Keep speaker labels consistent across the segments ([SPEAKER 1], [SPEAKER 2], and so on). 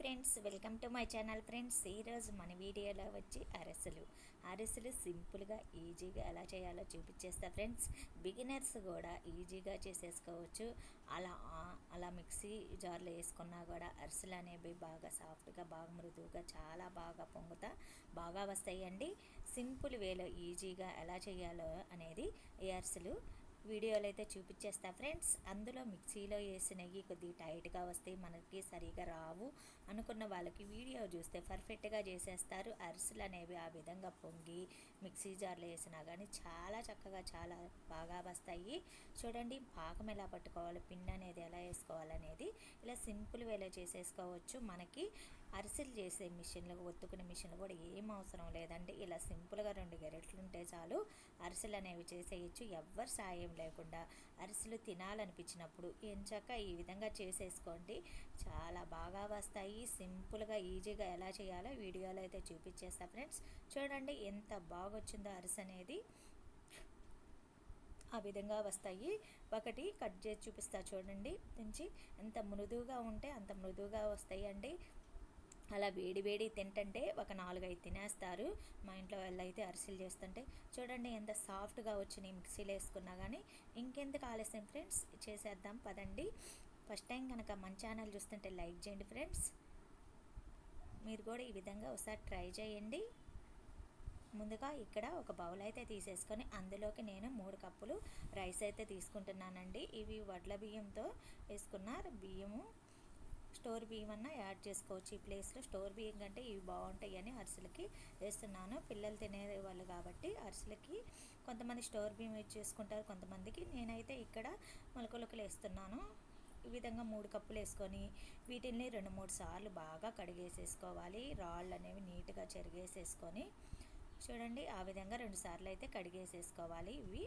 [SPEAKER 1] Friends welcome to my channel friends ఈరోజు మన వీడియోలో వచ్చి అరసలు. అరసలు సింపుల్గా ఈజీగా ఎలా చేయాలో చూపించేస్తా ఫ్రెండ్స్ బిగినర్స్ కూడా ఈజీగా చేసేసుకోవచ్చు. అలా అలా మిక్సీ జార్లో వేసుకున్నా కూడా అరిసెలు అనేవి బాగా సాఫ్ట్గా బాగా మృదువుగా చాలా బాగా పొంగుతా బాగా వస్తాయండి. సింపుల్ వేలో ఈజీగా ఎలా చేయాలో అనేది ఈ అరిసెలు వీడియోలు అయితే చూపించేస్తా ఫ్రెండ్స్. అందులో మిక్సీలో వేసినవి కొద్దిగా టైట్గా వస్తాయి మనకి సరిగా రావు అనుకున్న వాళ్ళకి వీడియో చూస్తే పర్ఫెక్ట్గా చేసేస్తారు. అరిసెలు అనేవి ఆ విధంగా పొంగి మిక్సీ జార్లో వేసినా కానీ చాలా చక్కగా చాలా బాగా వస్తాయి. చూడండి పాకం ఎలా పట్టుకోవాలి పిన్ అనేది ఎలా వేసుకోవాలనేది. ఇలా సింపుల్ వేలో చేసేసుకోవచ్చు. మనకి అరిసెలు చేసే మిషన్లు ఒత్తుకునే మిషన్లు కూడా ఏం అవసరం లేదండి. ఇలా సింపుల్గా రెండు గెరెట్లు ఉంటే చాలు అరిసెలు అనేవి చేసేయచ్చు. ఎవ్వరు సాయం లేకుండా అరిసెలు తినాలనిపించినప్పుడు ఎంచాక ఈ విధంగా చేసేసుకోండి. చాలా బాగా వస్తాయి. సింపుల్గా ఈజీగా ఎలా చేయాలో వీడియోలో అయితే చూపించేస్తా ఫ్రెండ్స్. చూడండి ఎంత బాగొచ్చిందో అరిసె అనేది ఆ విధంగా వస్తాయి. ఒకటి కట్ చేసి చూపిస్తా చూడండి. నుంచి ఎంత మృదువుగా ఉంటే అంత మృదువుగా వస్తాయి అండి అలా వేడి వేడి తింటంటే ఒక నాలుగైదు తినేస్తారు. మా ఇంట్లో వాళ్ళు అయితే అరిసెలు చేస్తుంటే చూడండి ఎంత సాఫ్ట్గా వచ్చినాయి మిక్సీలో వేసుకున్నా కానీ ఇంకెందుకు ఆలస్యం ఫ్రెండ్స్? చేసేద్దాం పదండి. ఫస్ట్ టైం కనుక మన ఛానల్ చూస్తుంటే లైక్ చేయండి ఫ్రెండ్స్. మీరు కూడా ఈ విధంగా ఒకసారి ట్రై చేయండి. ముందుగా ఇక్కడ ఒక బౌల్ అయితే తీసేసుకొని అందులోకి నేను మూడు కప్పులు రైస్ అయితే తీసుకుంటున్నానండి. ఇవి వడ్ల బియ్యంతో వేసుకున్న బియ్యము స్టోర్ బియ్యం అన్న యాడ్ చేసుకోవచ్చు. ఈ ప్లేస్లో స్టోర్ బియ్యం కంటే ఇవి బాగుంటాయి అని అరిసెలకి వేస్తున్నాను. పిల్లలు తినే వాళ్ళు కాబట్టి అరిసెలకి కొంతమంది స్టోర్ బియ్యం యూజ్ చేసుకుంటారు కొంతమందికి. నేనైతే ఇక్కడ మొలకలొకలు వేస్తున్నాను. ఈ విధంగా మూడు కప్పులు వేసుకొని వీటిని రెండు మూడు సార్లు బాగా కడిగేసేసుకోవాలి. రాళ్ళు అనేవి నీట్గా చెరిగేసేసుకొని చూడండి ఆ విధంగా రెండు సార్లు అయితే కడిగేసేసుకోవాలి. ఇవి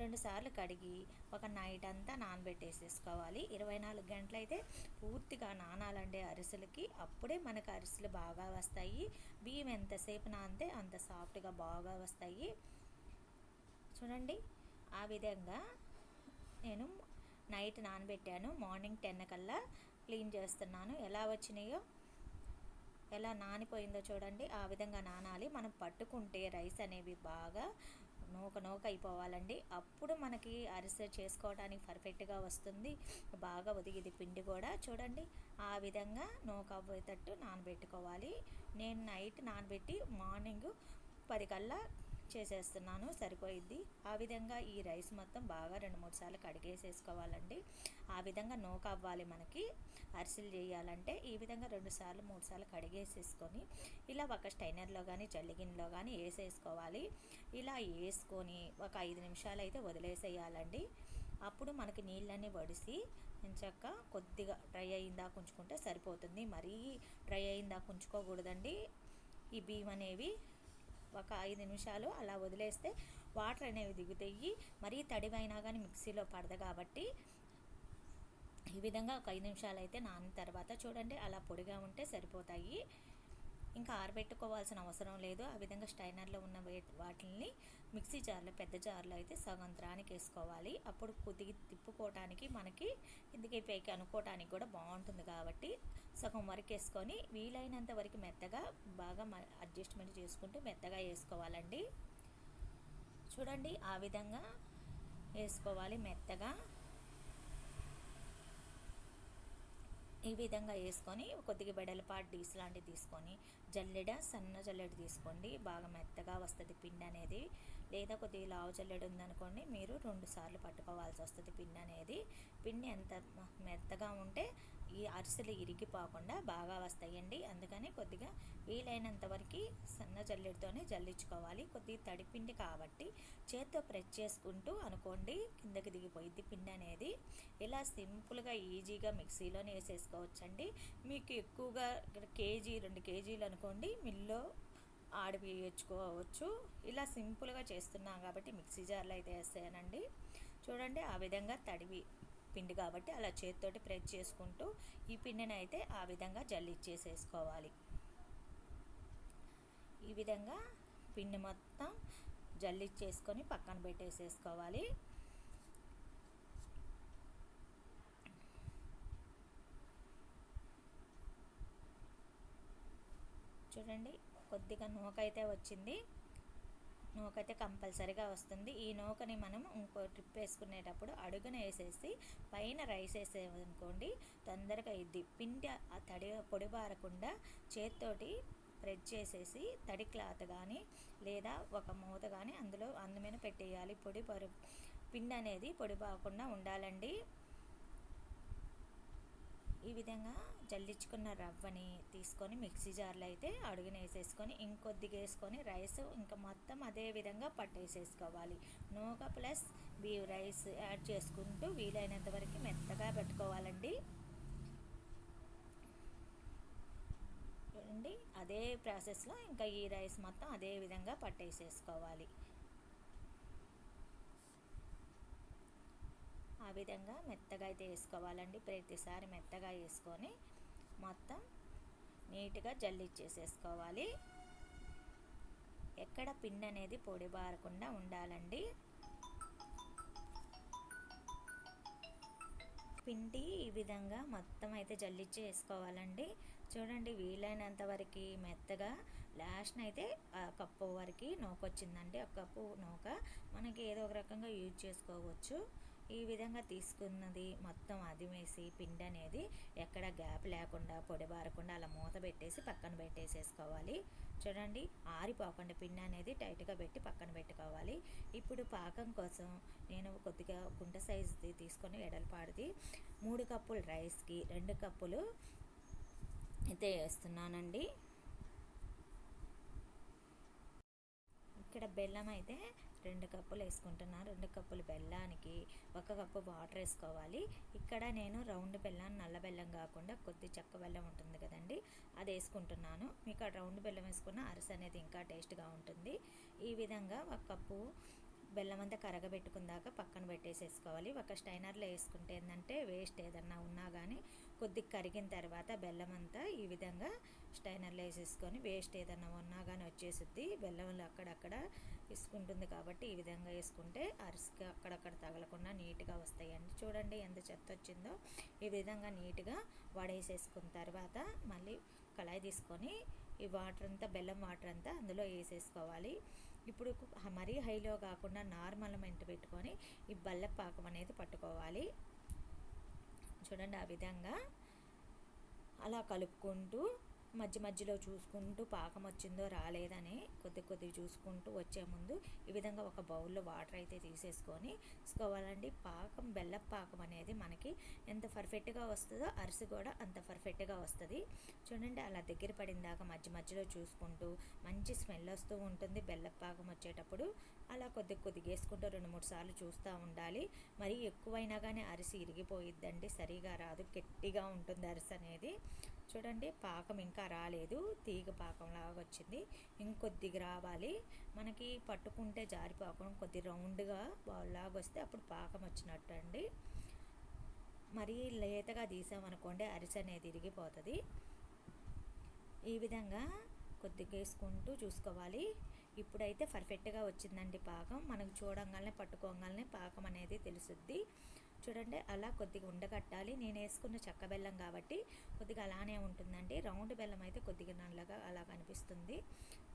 [SPEAKER 1] రెండు సార్లు కడిగి ఒక నైట్ అంతా నానబెట్టేసేసుకోవాలి. ఇరవై నాలుగు గంటలు అయితే పూర్తిగా నానాలండే అరిసెలకి. అప్పుడే మనకు అరిసెలు బాగా వస్తాయి. బియ్యం ఎంతసేపు నానితే అంత సాఫ్ట్గా బాగా వస్తాయి. చూడండి ఆ విధంగా నేను నైట్ నానబెట్టాను. మార్నింగ్ టెన్ కల్లా క్లీన్ చేస్తున్నాను. ఎలా వచ్చినాయో ఎలా నానిపోయిందో చూడండి. ఆ విధంగా నానాలి. మనం పట్టుకుంటే రైస్ అనేవి బాగా నూక నూక అయిపోవాలండి. అప్పుడు మనకి అరిసె చేసుకోవడానికి పర్ఫెక్ట్గా వస్తుంది. బాగా ఒదిగిది పిండి కూడా. చూడండి ఆ విధంగా నూక అవ్వేటట్టు నానబెట్టుకోవాలి. నేను నైట్ నానబెట్టి మార్నింగ్ పది కల్లా చేసేస్తున్నాను. సరిపోయిద్ది. ఆ విధంగా ఈ రైస్ మొత్తం బాగా రెండు మూడు సార్లు కడిగేసేసుకోవాలండి. ఆ విధంగా నూక అవ్వాలి మనకి. అరిసెలు చేయాలంటే ఈ విధంగా రెండు సార్లు మూడు సార్లు కడిగేసేసుకొని ఇలా ఒక స్టైనర్లో కానీ జల్లిగిన్లో కానీ వేసేసుకోవాలి. ఇలా వేసుకొని ఒక ఐదు నిమిషాలు అయితే వదిలేసేయాలండి. అప్పుడు మనకి నీళ్ళన్నీ వడిసి చక్క కొద్దిగా డ్రై అయిందా ఉంచుకుంటే సరిపోతుంది. మరీ డ్రై అయిందా ఉంచుకోకూడదండి ఈ బియ్యం అనేవి ఒక ఐదు నిమిషాలు అలా వదిలేస్తే వాటర్ అనేవి దిగుతాయి మరీ తడివైనా కానీ మిక్సీలో పడదు కాబట్టి ఈ విధంగా ఒక ఐదు నిమిషాలు అయితే నాన్న తర్వాత చూడండి అలా పొడిగా ఉంటే సరిపోతాయి. ఇంకా ఆరబెట్టుకోవాల్సిన అవసరం లేదు. ఆ విధంగా స్టైనర్లో ఉన్న వాటిని మిక్సీ జార్లో పెద్ద జార్లో అయితే సగం త్రానికి వేసుకోవాలి. అప్పుడు కొద్దిగా తిప్పుకోవటానికి మనకి ఇందుకే పైకి అనుకోవటానికి కూడా బాగుంటుంది కాబట్టి సగం వరకు వేసుకొని వీలైనంత వరకు మెత్తగా బాగా అడ్జస్ట్మెంట్ చేసుకుంటూ మెత్తగా వేసుకోవాలండి. చూడండి ఆ విధంగా వేసుకోవాలి మెత్తగా. ఈ విధంగా వేసుకొని కొద్దిగా బెడలపాటు డీస్ లాంటివి తీసుకొని జల్లెడ సన్న జల్లెడ తీసుకోండి. బాగా మెత్తగా వస్తుంది పిండి అనేది. లేదా కొద్దిగా లావు జల్లెడ ఉందనుకోండి మీరు రెండు సార్లు పట్టుకోవాల్సి వస్తుంది పిండి అనేది. పిండి ఎంత మెత్తగా ఉంటే ఈ అరిసెలు ఇరిగిపోకుండా బాగా వస్తాయండి. అందుకని కొద్దిగా వీలైనంత వరకు సన్న జల్లెడితోనే జల్లించుకోవాలి. కొద్దిగా తడిపిండి కాబట్టి చేత్తో ప్రెస్ చేసుకుంటూ అనుకోండి కిందకి దిగిపోయిద్ది పిండి అనేది. ఇలా సింపుల్గా ఈజీగా మిక్సీలోనే వేసేసుకోవచ్చండి. మీకు ఎక్కువగా ఇక్కడ కేజీ రెండు కేజీలు అనుకోండి మిల్లో ఆడిపించుకోవచ్చు ఇలా సింపుల్గా చేస్తున్నాం కాబట్టి మిక్సీ జార్లో అయితే వేస్తానండి చూడండి ఆ విధంగా తడివి పిండి కాబట్టి అలా చేతితోటి ప్రెస్ చేసుకుంటూ ఈ పిండిని అయితే ఆ విధంగా జల్లిచ్చేసేసుకోవాలి ఈ విధంగా పిండి మొత్తం జల్లిచ్చేసుకొని పక్కన పెట్టేసేసుకోవాలి. చూడండి కొద్దిగా నూకైతే వచ్చింది. నూకైతే కంపల్సరీగా వస్తుంది. ఈ నూకని మనం ఇంకో ట్రిప్ వేసుకునేటప్పుడు అడుగున వేసేసి పైన రైస్ వేసేదనుకోండి తొందరగా ఇది పిండి ఆ తడి పొడి బారకుండా చేతితోటి ప్రెడ్ చేసేసి తడి క్లాత్ కానీ లేదా ఒక మూత కానీ అందులో అందమైన పెట్టేయాలి. పొడి పరు పిండి అనేది పొడి బాగకుండా ఉండాలండి. ఈ విధంగా జల్లించుకున్న రవ్వని తీసుకొని మిక్సీ జార్లో అయితే అడుగున వేసేసుకొని ఇంకొద్దిగా వేసుకొని రైస్ ఇంకా మొత్తం అదే విధంగా పట్టేసేసుకోవాలి. నూక ప్లస్ బీ రైస్ యాడ్ చేసుకుంటూ వీలైనంత వరకు మెత్తగా పెట్టుకోవాలండి. చూడండి అదే ప్రాసెస్లో ఇంకా ఈ రైస్ మొత్తం అదే విధంగా పట్టేసేసుకోవాలి. ఆ విధంగా మెత్తగా అయితే వేసుకోవాలండి. ప్రతిసారి మెత్తగా వేసుకొని మొత్తం నీట్గా జల్లిచ్చేసేసుకోవాలి. ఎక్కడ పిండి అనేది పొడి బారకుండా ఉండాలండి. పిండి ఈ విధంగా మొత్తం అయితే జల్లిచ్చి వేసుకోవాలండి చూడండి వీలైనంత వరకు మెత్తగా లాస్ట్ని అయితే కప్పు వరకు నూక వచ్చిందండి ఒక కప్పు నూక మనకి ఏదో ఒక రకంగా యూజ్ చేసుకోవచ్చు. ఈ విధంగా తీసుకున్నది మొత్తం అదిమేసి పిండి అనేది ఎక్కడ గ్యాప్ లేకుండా పొడిబారకుండా అలా మూత పెట్టేసి పక్కన పెట్టేసేసుకోవాలి. చూడండి ఆరిపోకుండా పిండి అనేది టైట్గా పెట్టి పక్కన పెట్టుకోవాలి. ఇప్పుడు పాకం కోసం నేను కొద్దిగా గుంట సైజుది తీసుకొని ఎడలపాడిది మూడు కప్పులు రైస్కి రెండు కప్పులు అయితే వేస్తున్నానండి. ఇక్కడ బెల్లం అయితే రెండు కప్పులు వేసుకుంటున్నాను రెండు కప్పులు బెల్లానికి ఒక కప్పు వాటర్ వేసుకోవాలి. ఇక్కడ నేను రౌండ్ బెల్లం నల్ల బెల్లం కాకుండా కొద్ది చెక్క బెల్లం ఉంటుంది కదండి అది వేసుకుంటున్నాను. మీకు ఆ రౌండ్ బెల్లం వేసుకున్న అరస అనేది ఇంకా టేస్ట్గా ఉంటుంది. ఈ విధంగా ఒక కప్పు బెల్లం అంతా కరగబెట్టుకుందాక పక్కన పెట్టేసేసుకోవాలి. ఒక స్టైనర్లో వేసుకుంటే ఏంటంటే వేస్ట్ ఏదన్నా ఉన్నా కానీ కొద్దిగా కరిగిన తర్వాత బెల్లం అంతా ఈ విధంగా స్టైనర్లో వేసేసుకొని వేస్ట్ ఏదన్నా ఉన్నా కానీ వచ్చేసిద్ది. బెల్లంలో అక్కడక్కడ ఇసుకుంటుంది కాబట్టి ఈ విధంగా వేసుకుంటే అరిసికి అక్కడక్కడ తగలకుండా నీట్గా వస్తాయండి. చూడండి ఎంత చెత్త వచ్చిందో. ఈ విధంగా నీట్గా వడేసేసుకున్న తర్వాత మళ్ళీ కళాయి తీసుకొని ఈ వాటర్ అంతా బెల్లం వాటర్ అంతా అందులో వేసేసుకోవాలి. ఇప్పుడు మరీ హైలో కాకుండా నార్మల్ మెంట్ పెట్టుకొని ఈ బల్ల పాకం అనేది పట్టుకోవాలి. చూడండి ఆ విధంగా. అలా కలుపుకుంటూ మధ్య మధ్యలో చూసుకుంటూ పాకం వచ్చిందో రాలేదని కొద్ది కొద్ది చూసుకుంటూ వచ్చే ముందు ఈ విధంగా ఒక బౌల్లో వాటర్ అయితే తీసేసుకొని తీసుకోవాలండి. పాకం బెల్లం పాకం అనేది మనకి ఎంత పర్ఫెక్ట్గా వస్తుందో అరిసి కూడా అంత పర్ఫెక్ట్గా వస్తుంది. చూడండి అలా దగ్గర పడిందాక మధ్య మధ్యలో చూసుకుంటూ మంచి స్మెల్ వస్తూ ఉంటుంది బెల్లం పాకం వచ్చేటప్పుడు. అలా కొద్ది కొద్దిగా వేసుకుంటూ రెండు మూడు సార్లు చూస్తూ ఉండాలి. మరి ఎక్కువైనా కానీ అరిసి ఇరిగిపోయిద్దండి సరిగా రాదు గట్టిగా ఉంటుంది అరిసి అనేది చూడండి పాకం ఇంకా రాలేదు. తీగ పాకం లాగా వచ్చింది. ఇంకొద్దిగా రావాలి. మనకి పట్టుకుంటే జారిపోకం కొద్ది రౌండ్గా లాగా వస్తే అప్పుడు పాకం వచ్చినట్టు అండి మరీ లేతగా తీసామనుకోండి అరిసె అనేది ఇరిగిపోతుంది. ఈ విధంగా కొద్దిగా వేసుకుంటూ చూసుకోవాలి. ఇప్పుడైతే పర్ఫెక్ట్గా వచ్చిందండి పాకం. మనకు చూడంగానే పట్టుకోగానే పాకం అనేది తెలుసుద్ది. చూడండి అలా కొద్దిగా ఉండగట్టాలి. నేను వేసుకున్న చెక్క బెల్లం కాబట్టి కొద్దిగా అలానే ఉంటుందండి. రౌండ్ బెల్లం అయితే కొద్దిగా నల్లగా అలా కనిపిస్తుంది.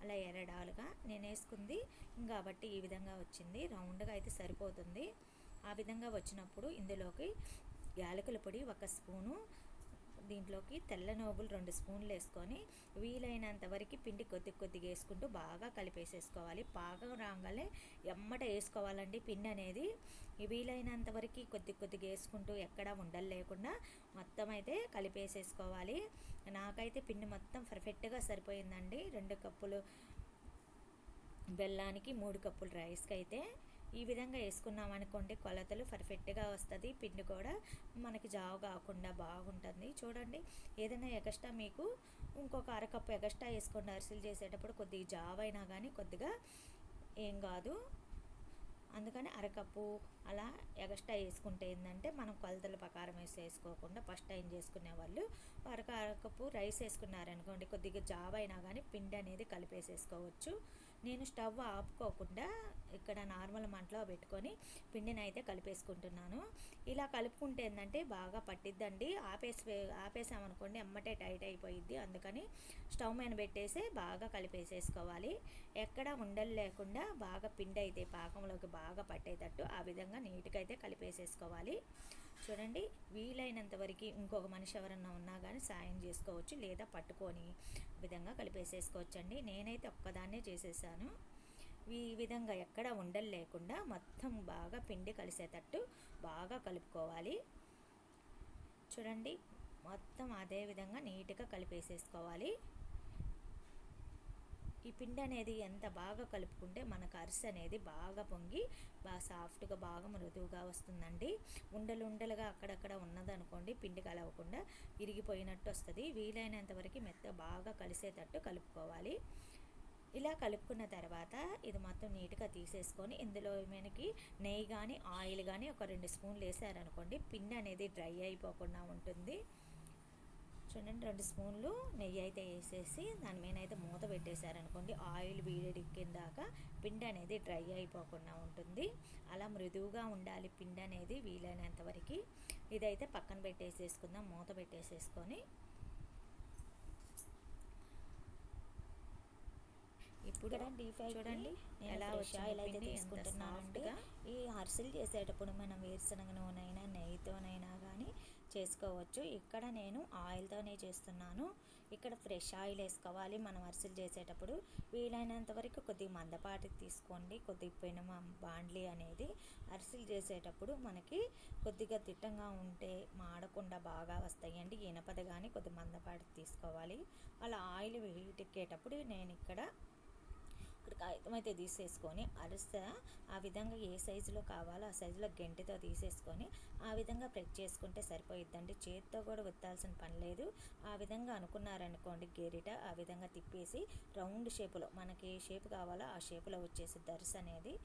[SPEAKER 1] అలా ఎరడాలుగా నేను వేసుకుంది. కాబట్టి ఈ విధంగా వచ్చింది. రౌండ్గా అయితే సరిపోతుంది. ఆ విధంగా వచ్చినప్పుడు ఇందులోకి యాలకుల పొడి ఒక స్పూను దీంట్లోకి తెల్ల నోగులు రెండు స్పూన్లు వేసుకొని వీలైనంత వరకు పిండి కొద్ది కొద్దిగా వేసుకుంటూ బాగా కలిపేసేసుకోవాలి. పాకం రాగానే ఎమ్మట వేసుకోవాలండి పిండి అనేది. వీలైనంత వరకు కొద్ది కొద్దిగా వేసుకుంటూ ఎక్కడ ఉండలు లేకుండా మొత్తం అయితే కలిపేసేసుకోవాలి. నాకైతే పిండి మొత్తం పర్ఫెక్ట్గా సరిపోయిందండి. రెండు కప్పులు బెల్లానికి మూడు కప్పులు రైస్కి అయితే ఈ విధంగా వేసుకున్నాం అనుకోండి కొలతలు పర్ఫెక్ట్గా వస్తుంది పిండి కూడా మనకి జావు కాకుండా బాగుంటుంది. చూడండి ఏదైనా ఎగస్ట్రా మీకు ఇంకొక అరకప్పు ఎగస్ట్రా వేసుకోండి అరిసెలు చేసేటప్పుడు కొద్దిగా జావ అయినా కానీ కొద్దిగా ఏం కాదు. అందుకని అరకప్పు అలా ఎగస్ట్రా వేసుకుంటే ఏంటంటే మనం కొలతల ప్రకారం వేసి వేసుకోకుండా ఫస్ట్ టైం చేసుకునే వాళ్ళు అరక అరకప్పు రైస్ వేసుకున్నారనుకోండి కొద్దిగా జావ అయినా కానీ పిండి అనేది కలిపేసేసుకోవచ్చు. నేను స్టవ్ ఆపుకోకుండా ఇక్కడ నార్మల్ మంటలో పెట్టుకొని పిండిని అయితే కలిపేసుకుంటున్నాను. ఇలా కలుపుకుంటే ఏంటంటే బాగా పట్టిద్దండి. ఆపేసి ఆపేసామనుకోండి అమ్మటే టైట్ అయిపోయిద్ది. అందుకని స్టవ్ మీద పెట్టేసి బాగా కలిపేసేసుకోవాలి. ఎక్కడ ఉండలు లేకుండా బాగా పిండి అయితే పాకంలోకి బాగా పట్టేటట్టు ఆ విధంగా నీట్గా అయితే కలిపేసేసుకోవాలి. చూడండి వీలైనంత వరకు ఇంకొక మనిషి ఎవరన్నా ఉన్నా కానీ సాయం చేసుకోవచ్చు లేదా పట్టుకొని విధంగా కలిపేసేసుకోవచ్చు అండి నేనైతే ఒక్కదాన్నే చేసేసాను. ఈ విధంగా ఎక్కడ ఉండలు లేకుండా మొత్తం బాగా పిండి కలిసేటట్టు బాగా కలుపుకోవాలి. చూడండి మొత్తం అదే విధంగా నీట్గా కలిపేసేసుకోవాలి. ఈ పిండి అనేది ఎంత బాగా కలుపుకుంటే మనకు అరిసె అనేది బాగా పొంగి బాగా సాఫ్ట్గా బాగా మృదువుగా వస్తుందండి. ఉండలు ఉండలుగా అక్కడక్కడ ఉన్నదనుకోండి పిండి కలవకుండా ఇరిగిపోయినట్టు వస్తుంది. వీలైనంత వరకు మెత్త బాగా కలిసేటట్టు కలుపుకోవాలి. ఇలా కలుపుకున్న తర్వాత ఇది మొత్తం నీట్గా తీసేసుకొని ఇందులో మనకి నెయ్యి కానీ ఆయిల్ కానీ ఒక రెండు స్పూన్లు వేసారనుకోండి పిండి అనేది డ్రై అయిపోకుండా ఉంటుంది. చూడండి రెండు స్పూన్లు నెయ్యి అయితే వేసేసి దాని మీద అయితే మూత పెట్టేశారనుకోండి ఆయిల్ వేడెక్కిందాక పిండి అనేది డ్రై అయిపోకుండా ఉంటుంది. అలా మృదువుగా ఉండాలి పిండి అనేది వీలైనంత వరకు. ఇదైతే పక్కన పెట్టేసేసుకుందాం మూత పెట్టేసేసుకొని. ఇప్పుడు డీప్ ఫ్రై చూడండి ఎలా వచ్చి ఆయిల్ అయితే తీసుకుంటున్నాను ఈ అరిసెలు చేసేటప్పుడు మనం వేరుశనగ నూనె అయినా నెయ్యితోనైనా కానీ చేసుకోవచ్చు. ఇక్కడ నేను ఆయిల్తోనే చేస్తున్నాను. ఇక్కడ ఫ్రెష్ ఆయిల్ వేసుకోవాలి. మనం అరిసెలు చేసేటప్పుడు వీలైనంత వరకు కొద్దిగా మందపాటి తీసుకోండి. కొద్దిగా పెనుమ బాండ్లీ అనేది అరిసెలు చేసేటప్పుడు మనకి కొద్దిగా తిట్టంగా ఉంటే మాడకుండా బాగా వస్తాయండి. ఇనపద కానీ కొద్దిగా మందపాటి తీసుకోవాలి. అలా ఆయిల్ వీటెక్కేటప్పుడు నేను ఇక్కడ ఇక్కడ కాగితం అయితే తీసేసుకొని అరిసె ఆ విధంగా ఏ సైజులో కావాలో ఆ సైజులో గెంటితో తీసేసుకొని ఆ విధంగా ప్రెస్ చేసుకుంటే సరిపోయిద్దండి. చేతితో కూడా విత్తాల్సిన పని లేదు. ఆ విధంగా అనుకున్నారనుకోండి గెరిట ఆ విధంగా తిప్పేసి రౌండ్ షేపులో మనకి ఏ షేప్ కావాలో ఆ షేపులో వచ్చేసి దర్శ అనేది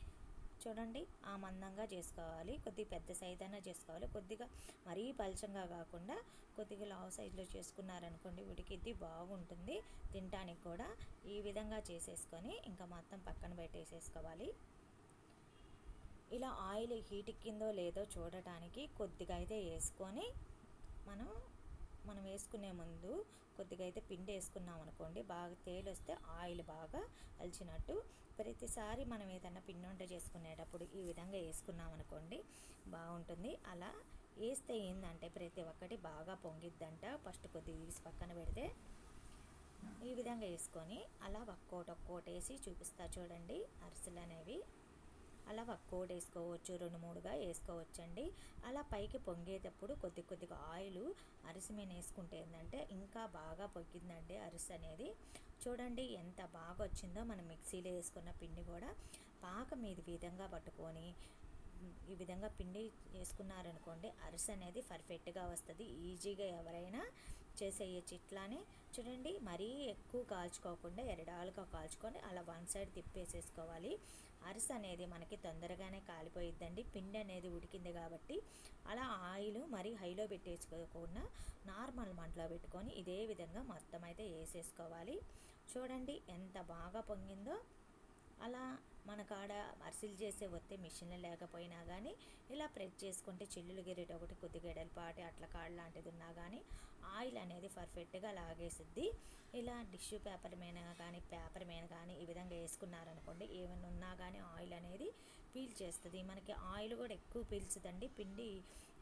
[SPEAKER 1] చూడండి ఆ మందంగా చేసుకోవాలి. కొద్దిగా పెద్ద సైజ్ అయినా చేసుకోవాలి. కొద్దిగా మరీ పలచంగా కాకుండా కొద్దిగా లావ్ సైజులో చేసుకున్నారనుకోండి ఉడికిద్ది బాగుంటుంది. తినటానికి కూడా ఈ విధంగా చేసేసుకొని ఇంకా మొత్తం పక్కన పెట్టేసేసుకోవాలి. ఇలా ఆయిల్ హీట్ ఎక్కిందో లేదో చూడటానికి కొద్దిగా అయితే వేసుకొని మనం మనం వేసుకునే ముందు కొద్దిగా అయితే పిండి వేసుకున్నాం అనుకోండి బాగా తేలి వస్తే ఆయిల్ బాగా అలిచినట్టు ప్రతిసారి మనం ఏదైనా పిండి వంట చేసుకునేటప్పుడు ఈ విధంగా వేసుకున్నాం అనుకోండి బాగుంటుంది. అలా వేస్తే ఏంటంటే ప్రతి ఒక్కటి బాగా పొంగిద్దంట. ఫస్ట్ కొద్దిగా తీసి పక్కన పెడితే ఈ విధంగా వేసుకొని అలా ఒక్కోటి ఒక్కోటి వేసి చూపిస్తా చూడండి. అరిసెలు అనేవి అలా ఒక్కోటి వేసుకోవచ్చు రెండు మూడుగా వేసుకోవచ్చండి. అలా పైకి పొంగేటప్పుడు కొద్ది కొద్దిగా ఆయిల్ అరిసి మీద వేసుకుంటే ఏంటంటే ఇంకా బాగా పొంగిందండి అరిసి అనేది. చూడండి ఎంత బాగా వచ్చిందో మనం మిక్సీలో వేసుకున్న పిండి కూడా. పాకం మీద విధంగా పట్టుకొని ఈ విధంగా పిండి వేసుకున్నారనుకోండి అరిసె అనేది పర్ఫెక్ట్గా వస్తుంది. ఈజీగా ఎవరైనా చేసేయచ్చు ఇట్లానే. చూడండి మరీ ఎక్కువ కాల్చుకోకుండా ఎరడాలుగా కాల్చుకొని అలా వన్ సైడ్ తిప్పేసేసుకోవాలి. అరిసె అనేది మనకి తొందరగానే కాలిపోయిద్దండి. పిండి అనేది ఉడికింది కాబట్టి అలా ఆయిల్ మరి హైలో పెట్టేసుకోకుండా నార్మల్ మంటలో పెట్టుకొని ఇదే విధంగా మొత్తం అయితే వేసేసుకోవాలి. చూడండి ఎంత బాగా పొంగిందో. అలా మన కాడ అరిసిలు చేసే వస్తే మిషన్లు లేకపోయినా కానీ ఇలా ప్రెస్ చేసుకుంటే చిల్లులు గిరేట ఒకటి కొద్దిగా ఎడలపాటి అట్ల కాడ లాంటిది ఉన్నా కానీ ఆయిల్ అనేది పర్ఫెక్ట్గా లాగేసిద్ది. ఇలా టిష్యూ పేపర్ మీద కానీ పేపర్ మీద కానీ ఈ విధంగా వేసుకున్నారనుకోండి ఏమైనా ఉన్నా కానీ ఆయిల్ అనేది పీల్ చేస్తుంది. మనకి ఆయిల్ కూడా ఎక్కువ పీల్చుదండి. పిండి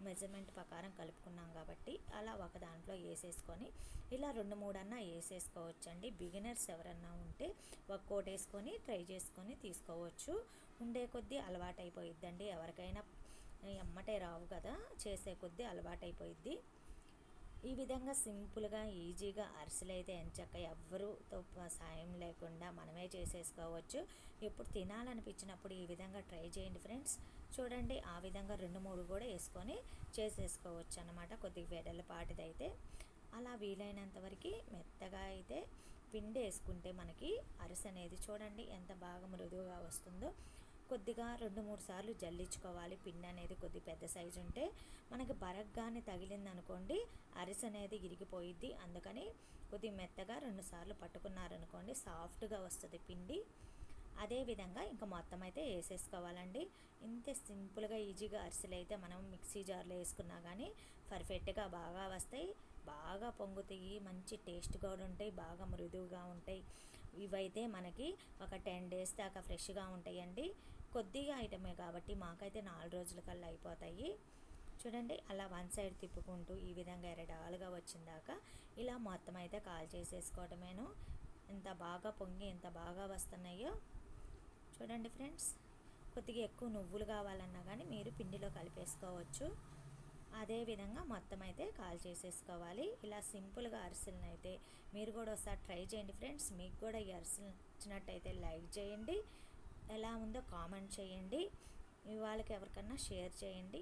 [SPEAKER 1] మెజర్మెంట్ ప్రకారం కలుపుకున్నాం కాబట్టి అలా ఒక దాంట్లో వేసేసుకొని ఇలా రెండు మూడు అన్నా వేసేసుకోవచ్చండి. బిగినర్స్ ఎవరన్నా ఉంటే ఒక్కోటి వేసుకొని ట్రై చేసుకొని తీసుకోవచ్చు. ఉండే కొద్దీ అలవాటైపోయిద్దండి. ఎవరికైనా ఎమ్మటే రావు కదా చేసే కొద్దీ అలవాటైపోయిద్ది. ఈ విధంగా సింపుల్గా ఈజీగా అరిసెలు అయితే ఎంచక్క ఎవరితో సాయం లేకుండా మనమే చేసేసుకోవచ్చు. ఇప్పుడు తినాలనిపించినప్పుడు ఈ విధంగా ట్రై చేయండి ఫ్రెండ్స్. చూడండి ఆ విధంగా రెండు మూడు కూడా వేసుకొని చేసేసుకోవచ్చు అనమాట కొద్దిగా వెడలపాటిదైతే అలా వీలైనంత వరకు మెత్తగా అయితే పిండి వేసుకుంటే మనకి అరిసె అనేది చూడండి ఎంత బాగా మృదువుగా వస్తుందో. కొద్దిగా రెండు మూడు సార్లు జల్లించుకోవాలి. పిండి అనేది కొద్ది పెద్ద సైజు ఉంటే మనకి బరగ్గానే తగిలింది అనుకోండి అరిసె అనేది ఇరిగిపోయిద్ది. అందుకని కొద్ది మెత్తగా రెండు సార్లు పట్టుకున్నారనుకోండి సాఫ్ట్గా వస్తుంది పిండి. అదే విధంగా ఇంకా మొత్తం అయితే వేసేసుకోవాలండి. ఇంత సింపుల్గా ఈజీగా అరిసెలు అయితే మనం మిక్సీ జార్లో వేసుకున్నా కానీ పర్ఫెక్ట్గా బాగా వస్తాయి. బాగా పొంగుతాయి మంచి టేస్ట్ కూడా ఉంటాయి బాగా మృదువుగా ఉంటాయి. ఇవైతే మనకి ఒక టెన్ డేస్ దాకా ఫ్రెష్గా ఉంటాయండి. కొద్దిగా ఐటమే కాబట్టి మాకైతే నాలుగు రోజుల కల్లా అయిపోతాయి. చూడండి అలా వన్ సైడ్ తిప్పుకుంటూ ఈ విధంగా ఎరడాలుగా వచ్చిందాక ఇలా మొత్తం అయితే కాల్ చేసేసుకోవటమేను. ఎంత బాగా పొంగి ఎంత బాగా వస్తున్నాయో చూడండి ఫ్రెండ్స్. కొద్దిగా ఎక్కువ నువ్వులు కావాలన్నా కానీ మీరు పిండిలో కలిపేసుకోవచ్చు. అదే విధంగా మొత్తం అయితే కాల్ చేసేసుకోవాలి. ఇలా సింపుల్గా అరిసెలను అయితే మీరు కూడా ఒకసారి ట్రై చేయండి ఫ్రెండ్స్. మీకు కూడా ఈ అరిసెలు నచ్చినట్టయితే లైక్ చేయండి. ఎలా ఉందో కామెంట్ చేయండి. ఇవాళకి వాళ్ళకి ఎవరికన్నా షేర్ చేయండి.